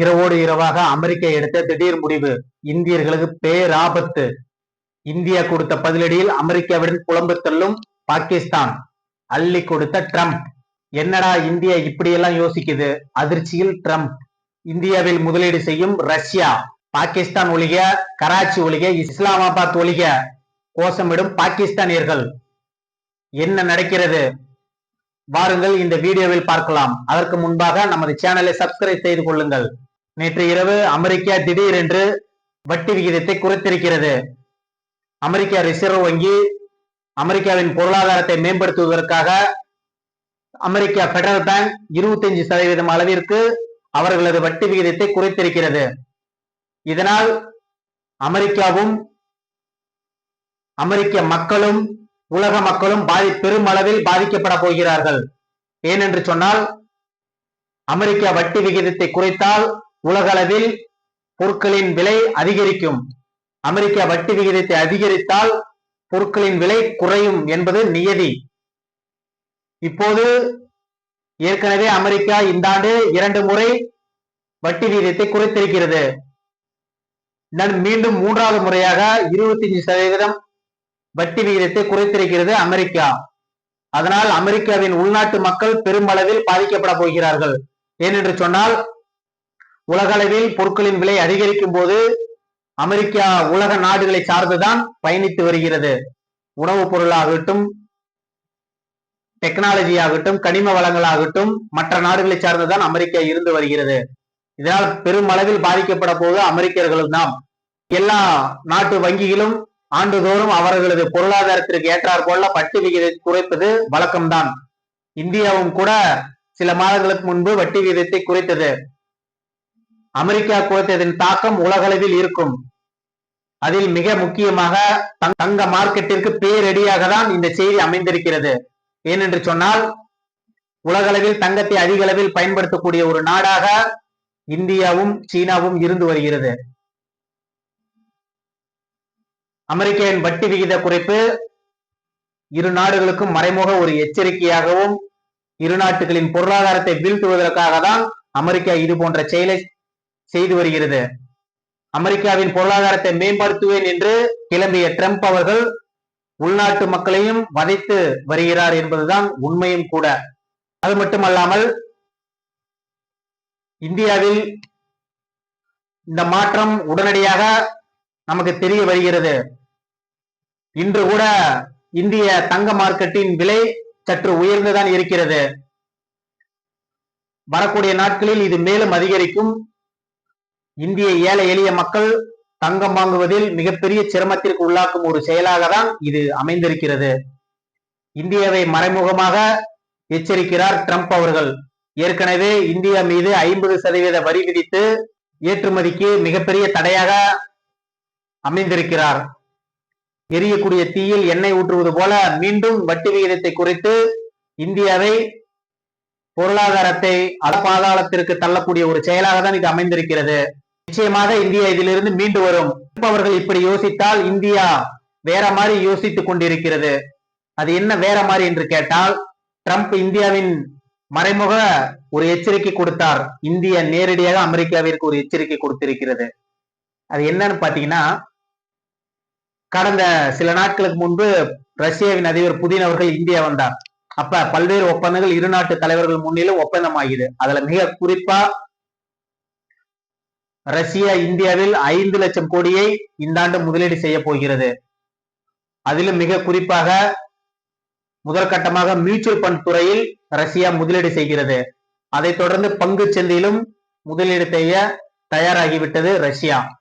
இரவோடு இரவாக அமெரிக்கா எடுத்த திடீர் முடிவு. இந்தியர்களுக்கு பேராபத்து. இந்தியா கொடுத்த பதிலடியில் அமெரிக்காவுடன் புலம்பு தள்ளும் பாகிஸ்தான். அள்ளி கொடுத்த ட்ரம்ப். என்னடா இந்தியா இப்படியெல்லாம் யோசிக்குது? அதிர்ச்சியில் ட்ரம்ப். இந்தியாவில் முதலீடு செய்யும் ரஷ்யா. பாகிஸ்தான் ஒழிக கராச்சி ஒழிக இஸ்லாமாபாத் ஒழிக. கோஷமிடும் பாகிஸ்தானியர்கள். என்ன நடக்கிறது? வாருங்கள் இந்த வீடியோவில் பார்க்கலாம். அதற்கு முன்பாக நமது சேனலை சப்ஸ்கிரைப் செய்து கொள்ளுங்கள். நேற்று இரவு அமெரிக்கா திடீரென்று வட்டி விகிதத்தை குறைத்திருக்கிறது. அமெரிக்கா ரிசர்வ் வங்கி அமெரிக்காவின் பொருளாதாரத்தை மேம்படுத்துவதற்காக அமெரிக்கா பெடரல் பேங்க் இருபத்தஞ்சு சதவீதம் அளவிற்கு அவர்களது வட்டி விகிதத்தை குறைத்திருக்கிறது. இதனால் அமெரிக்காவும் அமெரிக்க மக்களும் உலக மக்களும் பாதி பெருமளவில் பாதிக்கப்பட போகிறார்கள். ஏனென்று சொன்னால் அமெரிக்கா வட்டி விகிதத்தை குறைத்தால் உலகளவில் பொருட்களின் விலை அதிகரிக்கும். அமெரிக்கா வட்டி விகிதத்தை அதிகரித்தால் பொருட்களின் விலை குறையும் என்பது நியதி. இப்போது ஏற்கனவே அமெரிக்கா இந்த ஆண்டு இரண்டு முறை வட்டி விகிதத்தை குறைத்திருக்கிறது. மீண்டும் மூன்றாவது முறையாக இருபத்தி அஞ்சு சதவீதம் வட்டி விகிதத்தை குறைத்திருக்கிறது அமெரிக்கா. அதனால் அமெரிக்காவின் உள்நாட்டு மக்கள் பெருமளவில் பாதிக்கப்பட போகிறார்கள். ஏனென்று சொன்னால் உலகளவில் பொருட்களின் விலை அதிகரிக்கும் போது அமெரிக்கா உலக நாடுகளை சார்ந்துதான் பயணித்து வருகிறது. உணவுப் பொருளாகட்டும் டெக்னாலஜி ஆகட்டும் கனிம வளங்களாகட்டும் மற்ற நாடுகளை சார்ந்துதான் அமெரிக்கா இருந்து வருகிறது. இதனால் பெருமளவில் பாதிக்கப்பட போது அமெரிக்கர்களும் தான் எல்லா நாட்டு வங்கிகளும் ஆண்டுதோறும் அவர்களது பொருளாதாரத்திற்கு ஏற்றார் போல வட்டி விகிதத்தை குறைப்பது வழக்கம்தான். இந்தியாவும் கூட சில மாதங்களுக்கு முன்பு வட்டி விகிதத்தை குறைத்தது. அமெரிக்கா குறைத்ததின் தாக்கம் உலகளவில் இருக்கும். அதில் மிக முக்கியமாக தங்க மார்க்கெட்டிற்கு பேரடியாக தான் இந்த செய்தி அமைந்திருக்கிறது. ஏனென்று சொன்னால் உலகளவில் தங்கத்தை அதிக அளவில் பயன்படுத்தக்கூடிய ஒரு நாடாக இந்தியாவும் சீனாவும் இருந்து வருகிறது. அமெரிக்காவின் வட்டி விகித குறைப்பு இரு நாடுகளுக்கும் மறைமுக ஒரு எச்சரிக்கையாகவும் இரு நாட்டுகளின் பொருளாதாரத்தை வீழ்த்துவதற்காக தான் அமெரிக்கா இது போன்ற செயலை செய்து வருகிறது. அமெரிக்காவின் பொருளாதாரத்தை மேம்படுத்துவேன் என்று கிளம்பிய ட்ரம்ப் அவர்கள் உள்நாட்டு மக்களையும் வதைத்து வருகிறார் என்பதுதான் உண்மையும் கூட. அது மட்டுமல்லாமல் இந்தியாவில் இந்த மாற்றம் உடனடியாக நமக்கு தெரிய வருகிறது. இன்று கூட இந்திய தங்க மார்க்கெட்டின் விலை சற்று உயர்ந்துதான் இருக்கிறது. வரக்கூடிய நாட்களில் இது மேலும் அதிகரிக்கும். இந்திய ஏழை எளிய மக்கள் தங்கம் வாங்குவதில் மிகப்பெரிய சிரமத்திற்கு உள்ளாக்கும் ஒரு செயலாக தான் இது அமைந்திருக்கிறது. இந்தியாவை மறைமுகமாக எச்சரிக்கிறார் ட்ரம்ப் அவர்கள். ஏற்கனவே இந்தியா மீது ஐம்பது சதவீத வரி விதித்து ஏற்றுமதிக்கு மிகப்பெரிய தடையாக அமைந்திருக்கிறார். எரியக்கூடிய தீயில் எண்ணெய் ஊற்றுவது போல மீண்டும் வட்டி விகிதத்தை குறைத்து இந்தியாவை பொருளாதாரத்தை அடப்பாதாளத்திற்கு தள்ளக்கூடிய ஒரு செயலாக தான் இது அமைந்திருக்கிறது. நிச்சயமாக இந்தியா இதிலிருந்து மீண்டு வரும். அவர்கள் இப்படி யோசித்தால் இந்தியா வேற மாதிரி யோசித்துக் கொண்டிருக்கிறது. அது என்ன வேற மாதிரி என்று கேட்டால் ட்ரம்ப் இந்தியாவின் மறைமுக ஒரு எச்சரிக்கை கொடுத்தார். இந்தியா நேரடியாக அமெரிக்காவிற்கு ஒரு எச்சரிக்கை கொடுத்திருக்கிறது. அது என்னன்னு பாத்தீங்கன்னா கடந்த சில நாட்களுக்கு முன்பு ரஷ்யாவின் அதிபர் புதின் அவர்கள் இந்தியா வந்தார். அப்ப பல்வேறு ஒப்பந்தங்கள் இரு நாட்டு தலைவர்கள் முன்னிலும் ஒப்பந்தம் ஆகியது அதுல மிக குறிப்பா ரஷ்யா இந்தியாவில் ஐந்து லட்சம் கோடியை இந்த ஆண்டு முதலீடு செய்ய போகிறது. அதிலும் மிக குறிப்பாக முதற்கட்டமாக மியூச்சுவல் பண்ட் துறையில் ரஷ்யா முதலீடு செய்கிறது. அதைத் தொடர்ந்து பங்கு சந்தையிலும் முதலீடு செய்ய தயாராகிவிட்டது ரஷ்யா.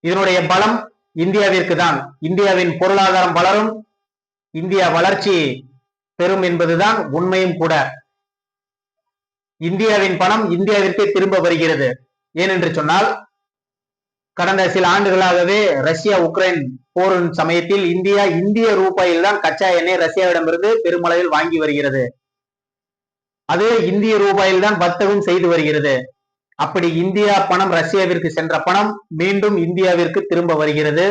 இதனுடைய பலம் இந்தியாவிற்கு தான். இந்தியாவின் பொருளாதாரம் வளரும். இந்தியா வளர்ச்சி பெறும் என்பதுதான் உண்மையும் கூட. இந்தியாவின் பணம் இந்தியாவிற்கே திரும்ப வருகிறது. ஏனென்று சொன்னால் கடந்த சில ஆண்டுகளாகவே ரஷ்யா உக்ரைன் போரின் சமயத்தில் இந்தியா இந்திய ரூபாயில் தான் கச்சா எண்ணெய் ரஷ்யாவிடமிருந்து பெருமளவில் வாங்கி வருகிறது. அது இந்திய ரூபாயில் தான் வர்த்தகம் செய்து வருகிறது. அப்படி இந்தியா பணம் ரஷ்யாவிற்கு சென்ற பணம் மீண்டும் இந்தியாவிற்கு திரும்ப வருகிறது.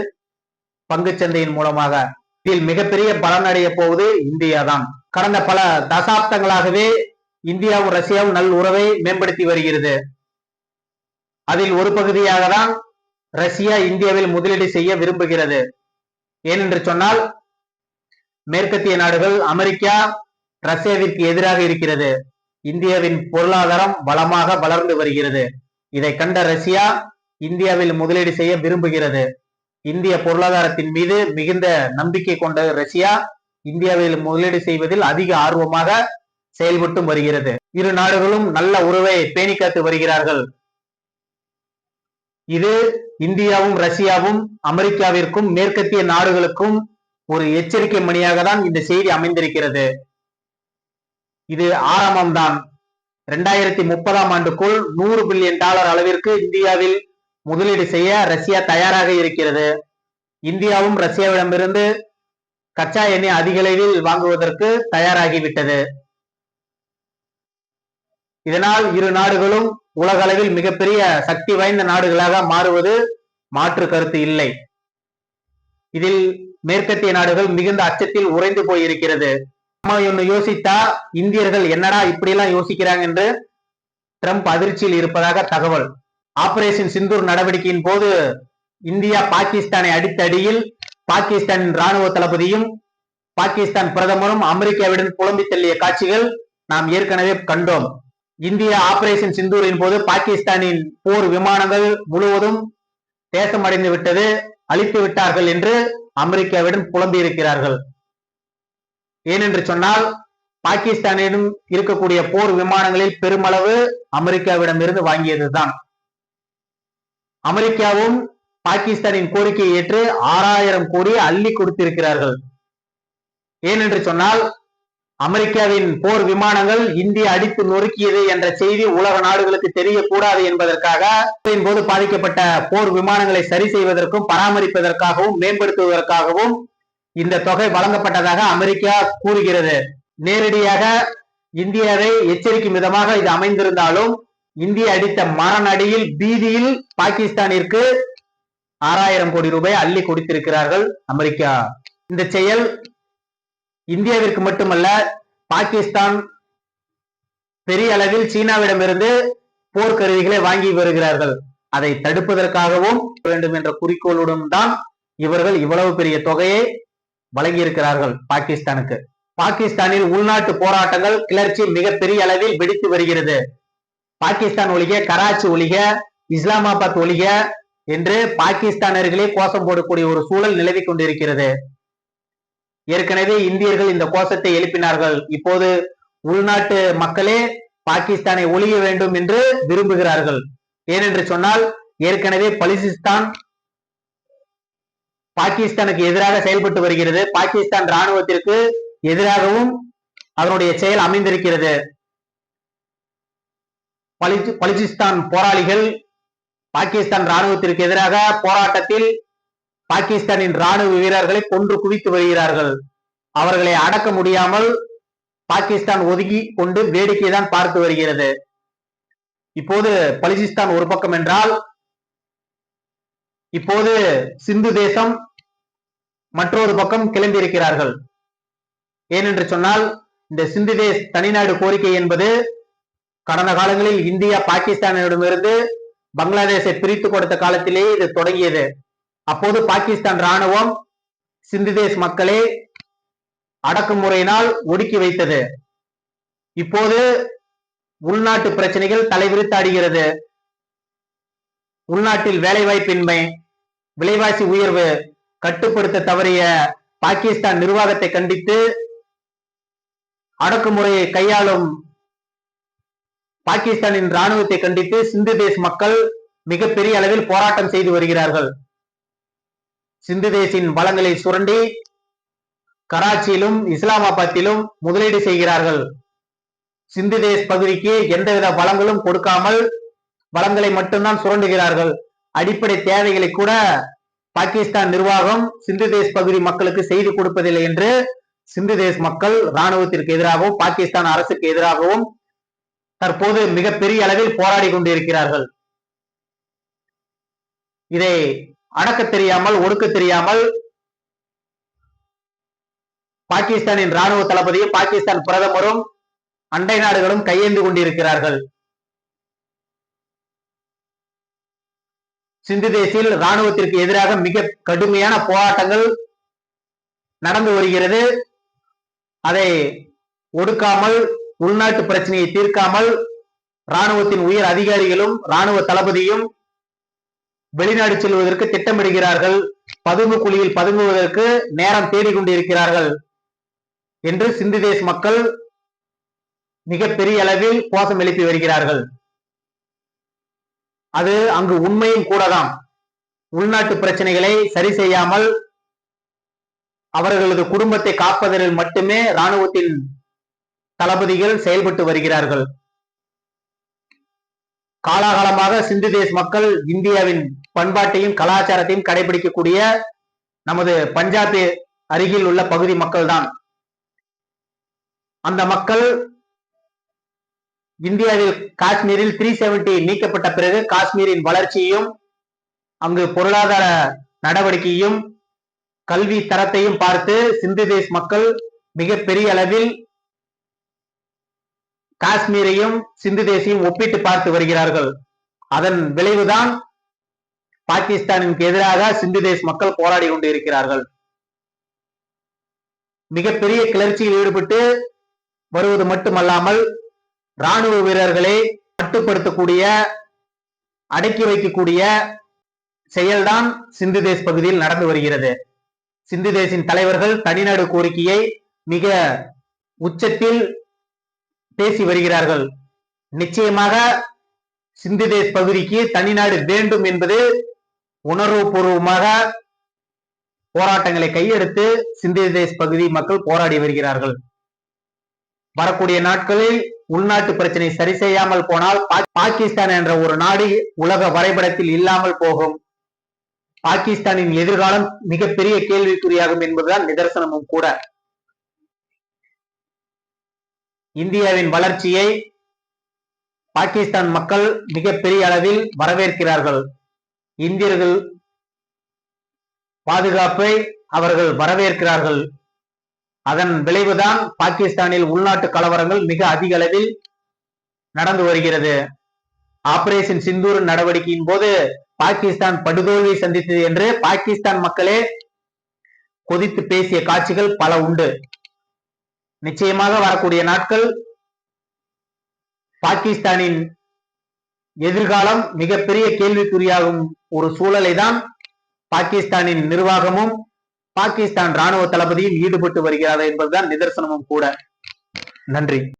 பங்குச்சந்தையின் மூலமாக. இதில் மிகப்பெரிய பலன் அடைய போவது இந்தியா தான் கடந்த பல தசாப்தங்களாகவே இந்தியாவும் ரஷ்யாவும் நல் உறவை மேம்படுத்தி வருகிறது. அதில் ஒரு பகுதியாக தான் ரஷ்யா இந்தியாவில் முதலீடு செய்ய விரும்புகிறது. ஏனென்று சொன்னால் மேற்கத்திய நாடுகள் அமெரிக்கா ரஷ்யாவிற்கு எதிராக இருக்கிறது. இந்தியாவின் பொருளாதாரம் பலமாக வளர்ந்து வருகிறது. இதை கண்ட ரஷ்யா இந்தியாவில் முதலீடு செய்ய விரும்புகிறது. இந்திய பொருளாதாரத்தின் மீது மிகுந்த நம்பிக்கை கொண்ட ரஷ்யா இந்தியாவில் முதலீடு செய்வதில் அதிக ஆர்வமாக செயல்பட்டும் வருகிறது. இரு நாடுகளும் நல்ல உறவை பேணி காத்து வருகிறார்கள். இது இந்தியாவும் ரஷ்யாவும் அமெரிக்காவிற்கும் மேற்கத்திய நாடுகளுக்கும் ஒரு எச்சரிக்கை மணியாக தான் இந்த செய்தி அமைந்திருக்கிறது. இது ஆரம்பம் தான் இரண்டாயிரத்தி முப்பதாம் ஆண்டுக்குள் நூறு பில்லியன் டாலர் அளவிற்கு இந்தியாவில் முதலீடு செய்ய ரஷ்யா தயாராக இருக்கிறது. இந்தியாவும் ரஷ்யாவிடமிருந்து கச்சா எண்ணெய் அதிக அளவில் வாங்குவதற்கு தயாராகிவிட்டது. இதனால் இரு நாடுகளும் உலக அளவில் மிகப்பெரிய சக்தி வாய்ந்த நாடுகளாக மாறுவது மாற்று கருத்து இல்லை. இதில் மேற்கத்திய நாடுகள் மிகுந்த அச்சத்தில் உறைந்து போயிருக்கிறது. நம்ம யோசித்தா இந்தியர்கள் என்னடா இப்படி எல்லாம் யோசிக்கிறாங்க என்று ட்ரம்ப் அதிர்ச்சியில் இருப்பதாக தகவல். ஆபரேஷன் சிந்தூர் நடவடிக்கையின் போது இந்தியா பாகிஸ்தானை அடித்த அடியில் பாகிஸ்தானின் ராணுவ தளபதியும் பாகிஸ்தான் பிரதமரும் அமெரிக்காவிடம் புலம்பி தள்ளிய காட்சிகள் நாம் ஏற்கனவே கண்டோம். இந்திய ஆபரேஷன் சிந்தூரின் போது பாகிஸ்தானின் போர் விமானங்கள் முழுவதும் தேசமடைந்து விட்டது அழித்து விட்டார்கள் என்று அமெரிக்காவிடம் புலம்பியிருக்கிறார்கள் ஏனென்று சொன்னால் பாகிஸ்தானிடம் இருக்கக்கூடிய போர் விமானங்களில் பெருமளவு அமெரிக்காவிடம் இருந்து வாங்கியதுதான். அமெரிக்காவும் பாகிஸ்தானின் கோரிக்கையை ஏற்று ஆறாயிரம் கோடி அள்ளி கொடுத்திருக்கிறார்கள். ஏனென்று சொன்னால் அமெரிக்காவின் போர் விமானங்கள் இந்திய அடித்து நொறுக்கியது என்ற செய்தி உலக நாடுகளுக்கு தெரியக்கூடாது என்பதற்காக போது பாதிக்கப்பட்ட போர் விமானங்களை சரி செய்வதற்கும் பராமரிப்பதற்காகவும் மேம்படுத்துவதற்காகவும் இந்த தொகை வழங்கப்பட்டதாக அமெரிக்கா கூறுகிறது. நேரடியாக இந்தியாவை எச்சரிக்கும் விதமாக இது அமைந்திருந்தாலும் இந்திய அடித்த மரணடியில் பீதியில் பாகிஸ்தானிற்கு ஆறாயிரம் கோடி ரூபாய் அள்ளி கொடுத்திருக்கிறார்கள் அமெரிக்கா. இந்த செயல் இந்தியாவிற்கு மட்டுமல்ல பாகிஸ்தான் பெரிய அளவில் சீனாவிடமிருந்து போர்க்கருவிகளை வாங்கி வருகிறார்கள். அதை தடுப்பதற்காகவும் வேண்டும் என்ற குறிக்கோளுடன் தான் இவர்கள் இவ்வளவு பெரிய தொகையை வழங்கியிருக்கிறார்கள் பாகிஸ்தானுக்கு. பாகிஸ்தானில் உள்நாட்டு போராட்டங்கள் கிளர்ச்சி மிகப்பெரிய அளவில் வெடித்து வருகிறது. பாகிஸ்தான் ஒழிக கராச்சி ஒழிக இஸ்லாமாபாத் ஒழிக என்று பாகிஸ்தானர்களே கோஷம் போடக்கூடிய ஒரு சூழல் நிலவி கொண்டிருக்கிறது. ஏற்கனவே இந்தியர்கள் இந்த கோஷத்தை எழுப்பினார்கள். இப்போது உள்நாட்டு மக்களே பாகிஸ்தானை ஒழிய வேண்டும் என்று விரும்புகிறார்கள். ஏனென்று சொன்னால் ஏற்கனவே பலிசிஸ்தான் பாகிஸ்தானுக்கு எதிராக செயல்பட்டு வருகிறது. பாகிஸ்தான் ராணுவத்திற்கு எதிராகவும் அதனுடைய செயல் அமைந்திருக்கிறது. பலிசிஸ்தான் போராளிகள் பாகிஸ்தான் ராணுவத்திற்கு எதிராக போராட்டத்தில் பாகிஸ்தானின் ராணுவ வீரர்களை கொன்று குவித்து வருகிறார்கள். அவர்களை அடக்க முடியாமல் பாகிஸ்தான் ஒதுக்கி கொண்டு வேடிக்கை தான் பார்த்து வருகிறது. இப்போது பலிசிஸ்தான் ஒரு பக்கம் என்றால் இப்போது சிந்து தேசம் மற்றொரு பக்கம் கிளம்பி இருக்கிறார்கள் ஏனென்று சொன்னால் இந்த சிந்து தேச தனிநாடு கோரிக்கை என்பது கடந்த காலங்களில் இந்தியா பாகிஸ்தானிடமிருந்து பங்களாதேஷை பிரித்து கொடுத்த காலத்திலேயே இது தொடங்கியது. அப்போது பாகிஸ்தான் ராணுவம் சிந்திதேஸ் மக்களை அடக்குமுறையினால் ஒடுக்கி வைத்தது. இப்போது உள்நாட்டு பிரச்சனைகள் தலைவிரித்தாடுகிறது உள்நாட்டில் வேலைவாய்ப்பின்மை விலைவாசி உயர்வு கட்டுப்படுத்த தவறிய பாகிஸ்தான் நிர்வாகத்தை கண்டித்து அடக்குமுறையை கையாளும் பாகிஸ்தானின் ராணுவத்தை கண்டித்து சிந்து தேஸ் மக்கள் மிகப்பெரிய அளவில் போராட்டம் செய்து வருகிறார்கள். சிந்து தேசின் வளங்களை சுரண்டி கராச்சியிலும் இஸ்லாமாபாத்திலும் முதலீடு செய்கிறார்கள். சிந்து தேஸ் பகுதிக்கு எந்தவித வளங்களும் கொடுக்காமல் வளங்களை மட்டும்தான் சுரண்டுகிறார்கள். அடிப்படை தேவைகளை கூட பாகிஸ்தான் நிர்வாகம் சிந்து தேஸ் பகுதி மக்களுக்கு செய்து கொடுப்பதில்லை என்று சிந்து தேஸ் மக்கள் ராணுவத்திற்கு எதிராகவும் பாகிஸ்தான் அரசுக்கு எதிராகவும் தற்போது மிகப்பெரிய அளவில் போராடி கொண்டிருக்கிறார்கள். இதை அடக்க தெரியாமல் ஒடுக்க தெரியாமல் பாகிஸ்தானின் ராணுவ தளபதியும் பாகிஸ்தான் பிரதமரும் அண்டை நாடுகளும் கையேந்து கொண்டிருக்கிறார்கள். சிந்து தேசியில் ராணுவத்திற்கு எதிராக மிக கடுமையான போராட்டங்கள் நடந்து வருகிறது. அதை ஒடுக்காமல் உள்நாட்டு பிரச்சனையை தீர்க்காமல் ராணுவத்தின் உயர் அதிகாரிகளும் ராணுவ தளபதியும் வெளிநாடு செல்வதற்கு திட்டமிடுகிறார்கள். பதுங்கு குழியில் பதுங்குவதற்கு நேரம் தேடிக்கொண்டிருக்கிறார்கள் என்று சிந்து தேச மக்கள் மிகப்பெரிய அளவில் கோஷம் எழுப்பி வருகிறார்கள். அது அங்கு உண்மையும் கூடதான். உள்நாட்டு பிரச்சனைகளை சரி செய்யாமல் அவர்களது குடும்பத்தை காப்பதில் மட்டுமே ராணுவத்தின் தளபதிகள் செயல்பட்டு வருகிறார்கள். காலாகாலமாக சிந்து தேச மக்கள் இந்தியாவின் பண்பாட்டையும் கலாச்சாரத்தையும் கடைபிடிக்கக்கூடிய நமது பஞ்சாப் அருகில் உள்ள பகுதி மக்கள் தான் அந்த மக்கள் இந்தியாவில் காஷ்மீரில் த்ரீ செவன்டி நீக்கப்பட்ட பிறகு காஷ்மீரின் வளர்ச்சியையும் அங்கு பொருளாதார நடவடிக்கையும் கல்வி தரத்தையும் பார்த்து சிந்து தேஸ் மக்கள் மிக பெரிய அளவில் காஷ்மீரையும் சிந்து தேசியும் ஒப்பிட்டு பார்த்து வருகிறார்கள். அதன் விளைவுதான் பாகிஸ்தானுக்கு எதிராக சிந்து தேஸ் மக்கள் போராடி கொண்டு இருக்கிறார்கள். மிகப்பெரிய கிளர்ச்சியில் ஈடுபட்டு வருவது மட்டுமல்லாமல் ராணுவ வீரர்களை கட்டுப்படுத்தக்கூடிய அடக்கி வைக்கக்கூடிய செயல்தான் சிந்து தேஸ் பகுதியில் நடந்து வருகிறது. சிந்து தேசின் தலைவர்கள் தனிநாடு கோரிக்கையை மிக உச்சத்தில் பேசி வருகிறார்கள். நிச்சயமாக சிந்து தேஸ் பகுதிக்கு தனிநாடு வேண்டும் என்பது உணர்வுபூர்வமாக போராட்டங்களை கையெடுத்து சிந்திய தேச பகுதி மக்கள் போராடி வருகிறார்கள். வரக்கூடிய நாட்களில் உள்நாட்டு பிரச்சனை சரி செய்யாமல் போனால் பாகிஸ்தான் என்ற ஒரு நாடு உலக வரைபடத்தில் இல்லாமல் போகும். பாகிஸ்தானின் எதிர்காலம் மிகப்பெரிய கேள்விக்குறியாகும் என்பதுதான் நிதர்சனமும் கூட. இந்தியாவின் வளர்ச்சியை பாகிஸ்தான் மக்கள் மிகப்பெரிய அளவில் வரவேற்கிறார்கள். இந்தியர்கள் பாதுகாப்பை அவர்கள் வரவேற்கிறார்கள். அதன் விளைவுதான் பாகிஸ்தானில் உள்நாட்டு கலவரங்கள் மிக அதிக அளவில் நடந்து வருகிறது. ஆபரேஷன் சிந்தூர் நடவடிக்கையின் போது பாகிஸ்தான் படுதோல்வி சந்தித்தது என்று பாகிஸ்தான் மக்களே கொதித்து பேசிய காட்சிகள் பல உண்டு. நிச்சயமாக வரக்கூடிய நாட்கள் பாகிஸ்தானின் எதிர்காலம் மிகப்பெரிய கேள்விக்குறியாகும் ஒரு சூழலை தான் பாகிஸ்தானின் நிர்வாகமும் பாகிஸ்தான் ராணுவ தளபதியும் ஈடுபட்டு வருகிறார்கள் என்பதுதான் நிதர்சனமும் கூட. நன்றி.